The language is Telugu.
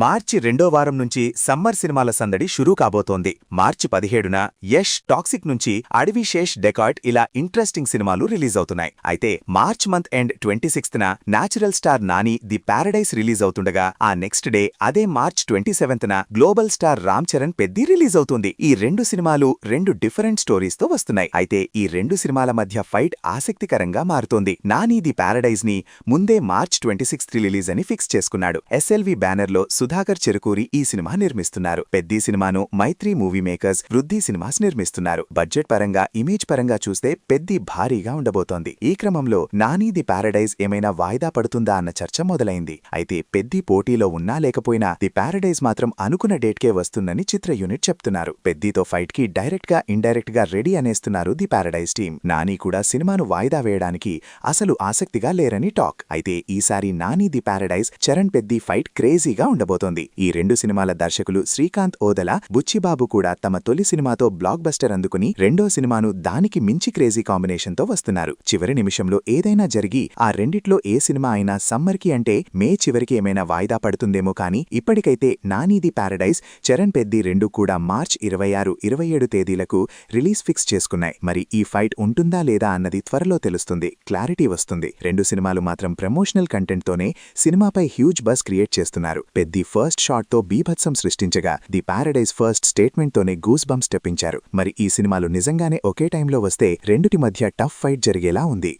మార్చి రెండో వారం నుంచి సమ్మర్ సినిమాల సందడి షురూ కాబోతోంది. మార్చి పదిహేడున యష్ టాక్సిక్ నుంచి అడవి శేష్ డెకాయిట్ ఇలా ఇంట్రెస్టింగ్ సినిమాలు రిలీజ్ అవుతున్నాయి. అయితే March month end twenty సిక్స్త్న natural star Nani the Paradise release అవుతుండగా ఆ నెక్స్ట్ డే అదే March twenty సెవెంత్న global star Ram Charan Peddi release అవుతుంది. ఈ రెండు సినిమాలు రెండు డిఫరెంట్ స్టోరీస్తో వస్తున్నాయి. అయితే ఈ రెండు సినిమాల మధ్య ఫైట్ ఆసక్తికరంగా మారుతోంది. నాని ది పారడైజ్ని ముందే మార్చ్ ట్వంటీ సిక్స్త్ రిలీజ్ అని ఫిక్స్ చేసుకున్నాడు. ఎస్ఎల్వి బ్యానర్లో సుధాకర్ చెరుకూరి ఈ సినిమా నిర్మిస్తున్నారు. పెద్ది సినిమాను Mythri Movie Makers Vriddhi Cinemas నిర్మిస్తున్నారు. బడ్జెట్ పరంగా ఇమేజ్ పరంగా చూస్తే పెద్ది భారీగా ఉండబోతోంది. ఈ క్రమంలో నాని ది పారడైజ్ ఏమైనా వాయిదా పడుతుందా అన్న చర్చ మొదలైంది. అయితే పెద్ది పోటీలో ఉన్నా లేకపోయినా ది పారడైజ్ మాత్రం అనుకున్న డేట్కే వస్తుందని చిత్ర యూనిట్ చెప్తున్నారు. పెద్దితో ఫైట్కి డైరెక్ట్గా ఇండైరెక్ట్గా రెడీ అనేస్తున్నారు ది పారడైజ్ టీం నాని కూడా సినిమాను వాయిదా వేయడానికి అసలు ఆసక్తిగా లేరని టాక్. అయితే ఈసారి Nani the Paradise Charan Peddi fight క్రేజీగా ఉండబోతుంది. ఈ రెండు సినిమాల దర్శకులు శ్రీకాంత్ ఓదల బుచ్చిబాబు కూడా తమ తొలి సినిమాతో బ్లాక్ బస్టర్ అందుకుని రెండో సినిమాను దానికి మించి క్రేజీ కాంబినేషన్తో వస్తున్నారు. చివరి నిమిషంలో ఏదైనా జరిగి ఆ రెండిట్లో ఏ సినిమా అయినా సమ్మర్కి అంటే మే చివరికి ఏమైనా వాయిదా పడుతుందేమో కానీ ఇప్పటికైతే నానీది పారడైజ్ చరణ్ పెద్ది రెండు కూడా మార్చ్ ఇరవై ఆరు ఇరవై ఏడు తేదీలకు రిలీజ్ ఫిక్స్ చేసుకున్నాయి. మరి ఈ ఫైట్ ఉంటుందా లేదా అన్నది త్వరలో తెలుస్తుంది. క్లారిటీ వస్తుంది. రెండు సినిమాలు మాత్రం ప్రమోషనల్ కంటెంట్తోనే సినిమాపై హ్యూజ్ బస్ క్రియేట్ చేస్తున్నారు. పెద్ది ఫస్ట్ షాట్తో బీభత్సం సృష్టించగా ది పారడైజ్ ఫస్ట్ స్టేట్మెంట్తోనే గూస్ బంప్స్ తెప్పించారు. మరి ఈ సినిమాలు నిజంగానే ఒకే టైంలో వస్తే రెండుటి మధ్య టఫ్ ఫైట్ జరిగేలా ఉంది.